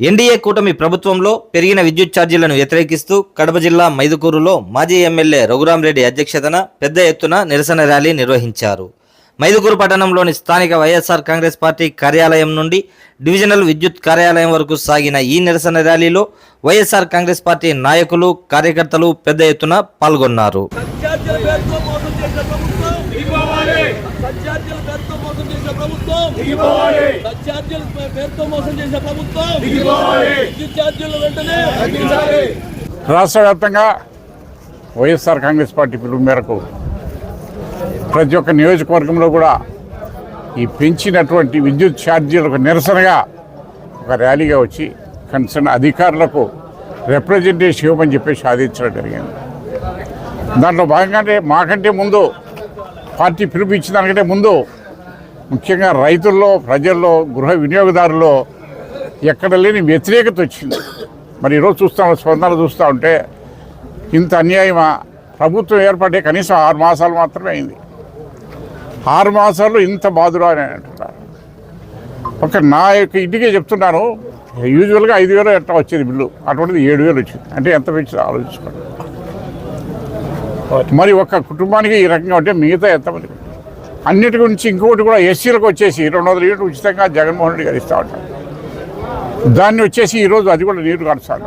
NDA కూటమి ప్రభుత్వంలో పెరిగిన విద్యుత్ ఛార్జీలను వ్యతిరేకిస్తూ కడప జిల్లా మైదుకూరులో మాజీ ఎమ్మెల్యే రఘురామరెడ్డి అధ్యక్షతన పెద్ద ఎత్తున నిరసన ర్యాలీ నిర్వహించారు. మైదుకూరు పట్టణంలోని స్థానిక వైఎస్ఆర్ కాంగ్రెస్ పార్టీ కార్యాలయం నుండి డివిజనల్ విద్యుత్ కార్యాలయం వరకు సాగిన ఈ నిరసన ర్యాలీలో వైఎస్ఆర్ కాంగ్రెస్ పార్టీ నాయకులు కార్యకర్తలు పెద్ద ఎత్తున పాల్గొన్నారు. సత్యార్థుల పేరుతో మోసం చేసిన ప్రభుత్వం! సత్యార్థుల పేరుతో మోసం చేసిన ప్రభుత్వం సత్యార్థుల పేరుతో మోసం చేసిన ప్రభుత్వం! విద్యుత్ ఛార్జీలు వెంటనే! రాష్ట్ర వ్యాప్తంగా వైఎస్ఆర్ కాంగ్రెస్ పార్టీ పిలుపు మేరకు ప్రతి ఒక్క నియోజకవర్గంలో కూడా ఈ పెంచినటువంటి విద్యుత్ ఛార్జీలకు నిరసనగా ఒక ర్యాలీగా వచ్చి కన్సర్న్ అధికారులకు రిప్రజెంటేషన్ ఇవ్వమని చెప్పేసి సాధించడం జరిగింది. దాంట్లో భాగంగానే మాకంటే ముందు పార్టీ పిలుపు దానికంటే ముందు ముఖ్యంగా రైతుల్లో ప్రజల్లో గృహ వినియోగదారుల్లో ఎక్కడ లేని వ్యతిరేకత వచ్చింది. మరి ఈరోజు చూస్తాం స్పందన చూస్తూ ఉంటే ఇంత అన్యాయమా? ప్రభుత్వం ఏర్పడే కనీసం ఆరు మాసాలు మాత్రమే అయింది. ఆరు మాసాలు ఇంత బాధురా అని అంటున్నారు. ఒక నా యొక్క ఇంటికే చెప్తున్నాను యూజువల్గా ఐదు వేలు ఎట్లా వచ్చేది బిల్లు? అటువంటిది ఏడు వేలు వచ్చింది. అంటే ఎంత పెంచిందో ఆలోచించుకోండి. మరి ఒక కుటుంబానికి ఈ రకంగా ఉంటే మిగతా ఎంతమంది? అన్నిటి గురించి ఇంకొకటి కూడా ఎస్సీలకు వచ్చేసి రెండు వందల యూనిట్లు ఉచితంగా జగన్మోహన్ రెడ్డి గారు ఇస్తా ఉంటాం దాన్ని వచ్చేసి ఈరోజు అది కూడా నీరు కడుస్తాను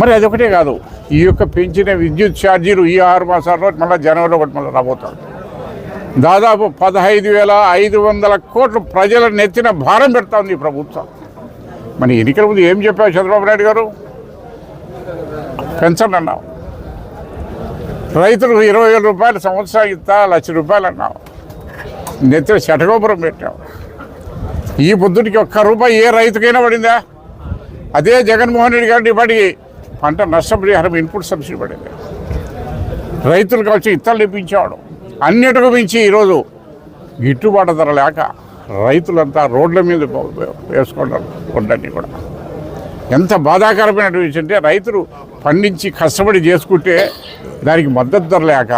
మరి అదొకటే కాదు ఈ యొక్క పెంచిన విద్యుత్ ఛార్జీలు ఈ ఆరు మాసాల్లో మళ్ళీ జనవరిలో ఒకటి మళ్ళీ రాబోతాడు దాదాపు పదహైదు వేల ఐదు వందల కోట్లు ప్రజల నెత్తిన భారం పెడతా ఉంది ఈ ప్రభుత్వం. మరి ఎన్నికల ముందు ఏం చెప్పావు చంద్రబాబు నాయుడు గారు? పెంచండి అన్నావు. రైతులకు ఇరవై వేల రూపాయలు సంవత్సరానికి ఇస్తా లక్ష రూపాయలు అన్నావు. నెత్తిన శటగోపురం పెట్టావు. ఈ పొద్దుటికి ఒక్క రూపాయి ఏ రైతుకైనా పడిందా? అదే జగన్మోహన్ రెడ్డి గారి ఇప్పటికి పంట నష్టపరిహారం ఇన్పుట్ సబ్సిడీ పడింది. రైతులకు వచ్చి ఇత్తలు ఇప్పించేవాడు అన్నిటికు మించి ఈరోజు గిట్టుబాటు ధర లేక రైతులంతా రోడ్ల మీద వేసుకోవడం రోడ్లన్నీ కూడా. ఎంత బాధాకరమైన విషయం అంటే రైతులు పండించి కష్టపడి చేసుకుంటే దానికి మద్దతు ధర లేక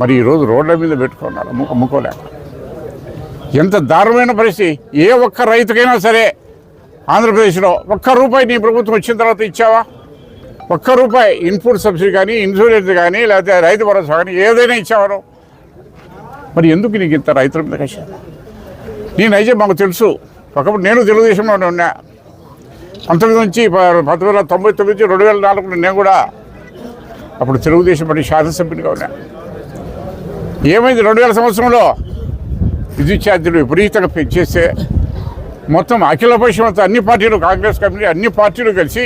మరి ఈరోజు రోడ్ల మీద పెట్టుకున్నారు అమ్ము అమ్ముకోలేక. ఎంత దారుణమైన పరిస్థితి. ఏ ఒక్క రైతుకైనా సరే ఆంధ్రప్రదేశ్లో ఒక్క రూపాయి నీ ప్రభుత్వం వచ్చిన తర్వాత ఇచ్చావా? ఒక్క రూపాయి ఇన్పుట్ సబ్సిడీ కానీ ఇన్సూరెన్స్ కానీ లేకపోతే రైతు భరోసా కానీ ఏదైనా ఇచ్చావారు మరి ఎందుకు నీకు ఇంత రైతుల మీద కష నేనైతే మాకు తెలుసు. ఒకప్పుడు నేను తెలుగుదేశంలోనే ఉన్నా పంతొమ్మిది నుంచి పంతొమ్మిది వందల తొంభై తొమ్మిది నుంచి రెండు వేల నాలుగు నేను కూడా అప్పుడు తెలుగుదేశం పార్టీ శాసనసభ్యునిగా ఉన్నా. ఏమైంది? రెండు వేల సంవత్సరంలో విద్యుత్ ఛార్జీలు విపరీతంగా పెంచేస్తే మొత్తం అఖిలపక్షం అంతా అన్ని పార్టీలు కాంగ్రెస్ కమిటీ అన్ని పార్టీలు కలిసి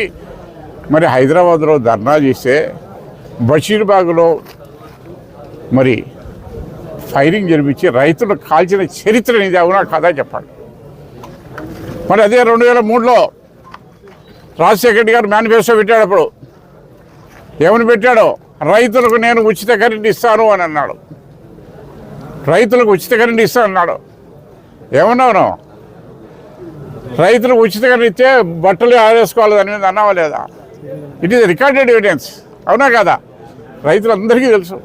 మరి హైదరాబాద్లో ధర్నా చేస్తే బషీర్బాగ్లో మరి ఫైరింగ్ జరిపించి రైతులు కాల్చిన చరిత్ర ఇది అవునా కదా చెప్పండి మరి అదే రెండు వేల మూడులో రాజశేఖర గారు మేనిఫెస్టో పెట్టాడు అప్పుడు ఏమని పెట్టాడో? రైతులకు నేను ఉచిత కరెంట్ ఇస్తాను అని అన్నాడు. రైతులకు ఉచిత కరెంట్ ఇస్తాను అన్నాడు. ఏమన్నావు రైతులకు ఉచిత కరెంట్ ఇస్తే బట్టలు ఆరేసుకోవాలి దాని మీద అన్నావా లేదా? ఇట్ ఈస్ రికార్డెడ్ ఎవిడెన్స్ అవునా కదా? రైతులందరికీ తెలుసు.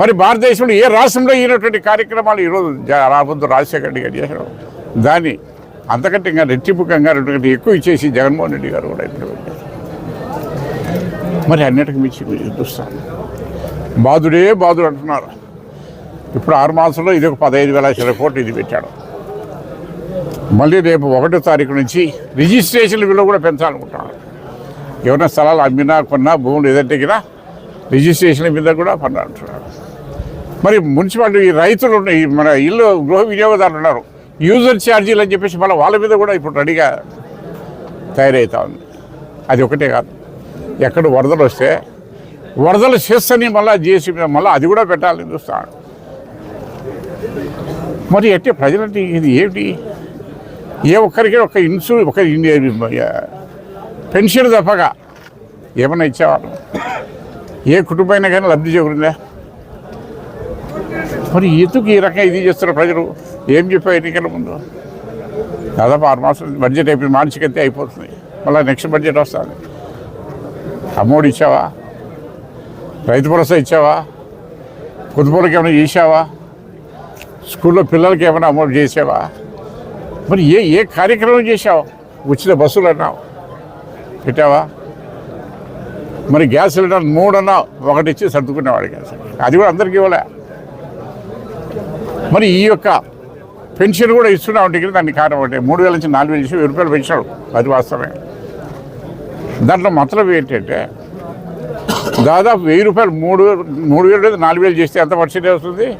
మరి భారతదేశంలో ఏ రాష్ట్రంలో ఈనటువంటి కార్యక్రమాలు ఈరోజు రాబోతు రాజశేఖర రెడ్డి గారు చేశారు? దాన్ని అంతకంటే ఇంకా రెట్టింపుకంగా రెండు కంటే ఎక్కువ ఇచ్చేసి జగన్మోహన్ రెడ్డి గారు కూడా ఇంప్లిమెంట్ మరి అన్నిటికీ మించి చూస్తాను బాధుడే బాధుడు అంటున్నారు. ఇప్పుడు ఆరు మాసంలో ఇది ఒక పదహైదు వేల లక్షల కోట్లు ఇది పెట్టాడు. మళ్ళీ రేపు ఒకటో తారీఖు నుంచి రిజిస్ట్రేషన్ విలువ కూడా పెంచాలనుకుంటున్నాడు ఎవరైనా స్థలాలు అమ్మినా కొన్నా భూములు ఏదంటే కదా రిజిస్ట్రేషన్ మీద కూడా పన్ను అంటున్నాడు మరి మున్సిపాలిటీ రైతులు ఉన్నాయి. ఈ మన ఇల్లు గృహ వినియోగదారులు ఉన్నారు. యూజర్ ఛార్జీలు అని చెప్పేసి మళ్ళీ వాళ్ళ మీద కూడా ఇప్పుడు రెడీగా తయారవుతా ఉంది. అది ఒకటే కాదు. ఎక్కడ వరదలు వస్తే వరదలు చేస్తని మళ్ళీ చేసి మీద మళ్ళీ అది కూడా పెట్టాలని చూస్తాను. మరి ఎట్టే ప్రజలంటే ఇది ఏమిటి? ఏ ఒక్కరికి ఒక ఇన్సూ ఒక పెన్షన్ తప్పగా ఏమైనా ఇచ్చేవాళ్ళం? ఏ కుటుంబమైనా కానీ లబ్ధి చేకూరిందా? మరి ఎందుకు ఈ రకంగా ఇది చేస్తున్నారు ప్రజలు? ఏం చెప్పారు ఎన్నికల ముందు? దాదాపు ఆరు మాసాలు బడ్జెట్ అయిపోయి మానసికంతే అయిపోతుంది. మళ్ళీ నెక్స్ట్ బడ్జెట్ వస్తుంది. అమ్మఒడి ఇచ్చావా? రైతు భరోసా ఇచ్చావా? పొదుపులకు ఏమైనా చేసావా స్కూల్లో పిల్లలకి ఏమైనా అమౌంట్ చేసావా మరి ఏ ఏ కార్యక్రమం చేసావు ఉచిత బస్సులు అన్నావు. పెట్టావా? మరి గ్యాస్ సిలిండర్ మూడు అన్నావు. ఒకటి ఇచ్చి సర్దుకునేవాడు గ్యాస్ అది కూడా అందరికీ ఇవ్వలే. మరి ఈ యొక్క పెన్షన్ కూడా ఇస్తున్నా ఉంటే దాన్ని కారణం అంటే మూడు వేల నుంచి నాలుగు వేలు చేసి వెయ్యి రూపాయలు పెంచాడు అది వాస్తవమే. దాంట్లో మతలబ్ ఏంటంటే దాదాపు వెయ్యి రూపాయలు మూడు మూడు వేలు లేదా నాలుగు వేలు చేస్తే ఎంత పర్సెంటేజ్ వస్తుంది?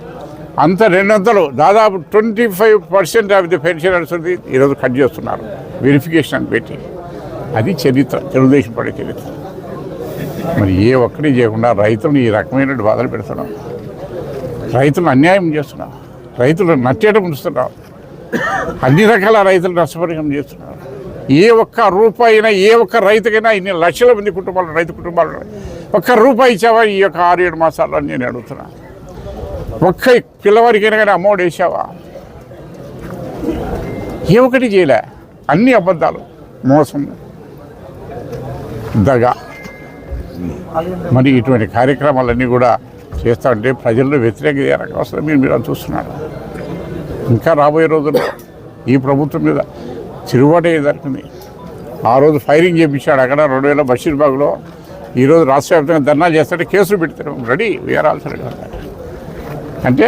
అంత రెండంతలు దాదాపు twenty five percent of the pension ఈరోజు కట్ చేస్తున్నారు. వెరిఫికేషన్ అని పెట్టి. అది చరిత్ర తెలుగుదేశం పడే చరిత్ర. మరి ఏ ఒక్కటి చేయకుండా రైతులను ఈ రకమైన బాధలు పెడుతున్నాం. రైతులను అన్యాయం చేస్తున్నాం రైతులు నట్టేట ఉంచుతున్నారు. అన్ని రకాల రైతులు నష్టపరిహారం చేస్తున్నారు. ఏ ఒక్క రూపాయినా ఏ ఒక్క రైతుకైనా ఇన్ని లక్షల మంది కుటుంబాలు రైతు కుటుంబాలు ఒక్క రూపాయి ఇచ్చావా? ఈ యొక్క ఆరు ఏడు మాసాల్లో నేను అడుగుతున్నా. ఒక్క పిల్లవాడికైనా కానీ అమౌంట్ వేసావా? ఏ ఒకటి చేయలే. అన్ని అబద్ధాలు. మోసం. దగ. మరి ఇటువంటి కార్యక్రమాలన్నీ కూడా చేస్తూ ఉంటే ప్రజల్లో వ్యతిరేకత అవసరం రకం వస్తుంది మీరు మీరు చూస్తున్నారు. ఇంకా రాబోయే రోజుల్లో ఈ ప్రభుత్వం మీద తిరుగుబాటు జరిగింది ఆ రోజు ఫైరింగ్ చేయించాడు అక్కడ రెండు వేల బషీర్బాగ్లో. ఈరోజు రాష్ట్ర వ్యాప్తంగా ధర్నాలు చేస్తుంటే కేసులు పెడతారు రెడీ వేరాల్సిన అంటే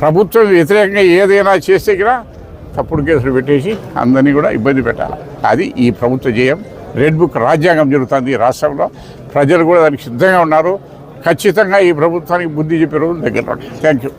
ప్రభుత్వం వ్యతిరేకంగా ఏదైనా చేస్తే కూడా తప్పుడు కేసులు పెట్టేసి అందరినీ కూడా ఇబ్బంది పెట్టాలి. అది ఈ ప్రభుత్వ జయం. రెడ్ బుక్ రాజ్యాంగం జరుగుతుంది ఈ రాష్ట్రంలో. ప్రజలు కూడా దానికి సిద్ధంగా ఉన్నారు. ఖచ్చితంగా ఈ ప్రభుత్వానికి బుద్ధి చెప్పే రోజులు దగ్గర థ్యాంక్ యూ